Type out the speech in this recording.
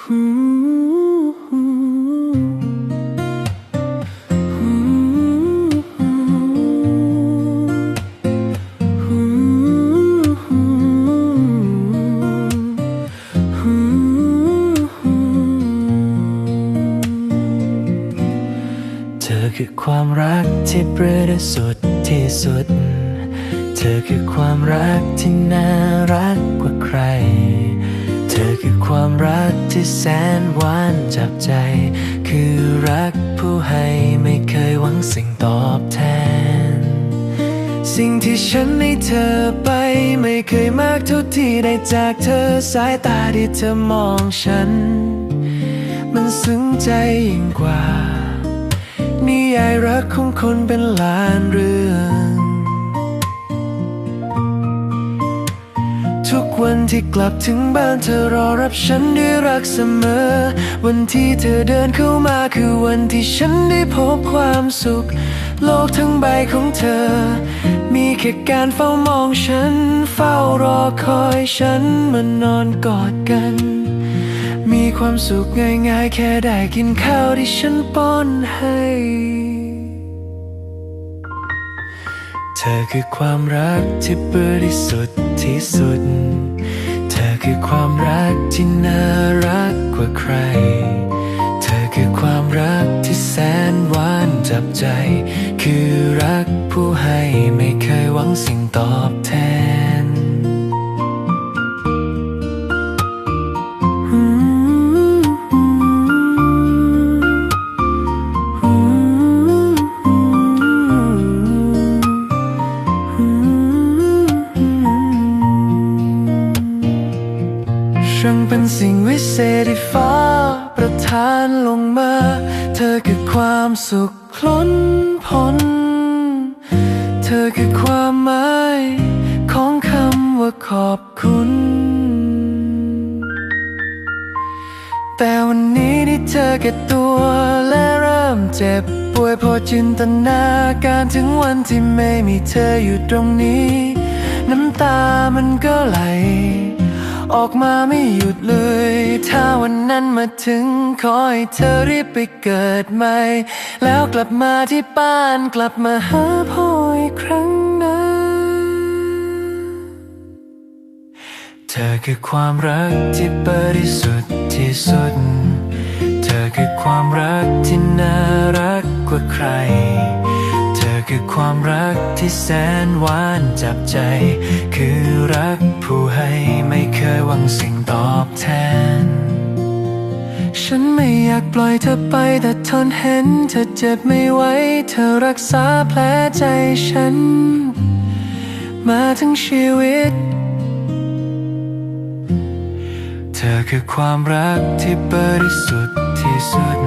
เธอคือความรักที่บริสุทธิ์ที่สุด เธอคือความรักที่น่ารัก ที่แสนหวานจับใจ คือรักผู้ให้ไม่เคยหวังสิ่งตอบแทน สิ่งที่ฉันให้เธอไปไม่เคยมากเท่าที่ได้จากเธอสายตาที่เธอมองฉัน มันซึ้งใจยิ่งกว่า นิยายรักของคนเป็นล้านเรื่อง ที่กลับถึงบ้านเธอรอรับฉันด้วยรักเสมอ วันที่เธอเดินเข้ามาคือวันที่ฉันได้พบความสุข โลกทั้งใบของเธอ มีแค่การเฝ้ามองฉัน เฝ้ารอคอยฉันมานอนกอดกัน มีความสุขง่ายๆ แค่ได้กินข้าวที่ฉันป้อนให้เธอคือความรักที่บริสุทธิ์ที่สุด คือความรักที่น่ารักกว่าใคร เธอคือความรักที่แสนหวานจับใจ คือรักผู้ให้ไม่เคยหวังสิ่งตอบแทน ช่างเป็นสิ่งวิเศษที่ฟ้า ประทานลงมา เธอคือความสุขล้นพ้น เธอคือความหมายของคำว่าขอบคุณ แต่วันนี้ที่เธอแก่ตัวและเริ่มเจ็บป่วยเพอจินตนาการถึงวันที่ไม่มีเธออยู่ตรงนี้ น้ำตามันก็ไหล ออกมาไม่หยุดเลย ถ้าวันนั้นมาถึงขอให้เธอรีบไปเกิดใหม่ แล้วกลับมาที่บ้านกลับมาหาพ่ออีกครั้งนะเธอคือความรักที่บริสุทธิ์ที่สุด เธอคือความรักที่น่ารักกว่าใคร ที่แสนหวานจับใจ คือรักผู้ให้ไม่เคยหวังสิ่งตอบแทน ฉันไม่อยากปล่อยเธอไปแต่ทนเห็น เธอเจ็บไม่ไหวเธอรักษาแผลใจฉัน มาทั้งชีวิตเธอคือความรักที่บริสุทธิ์ที่สุด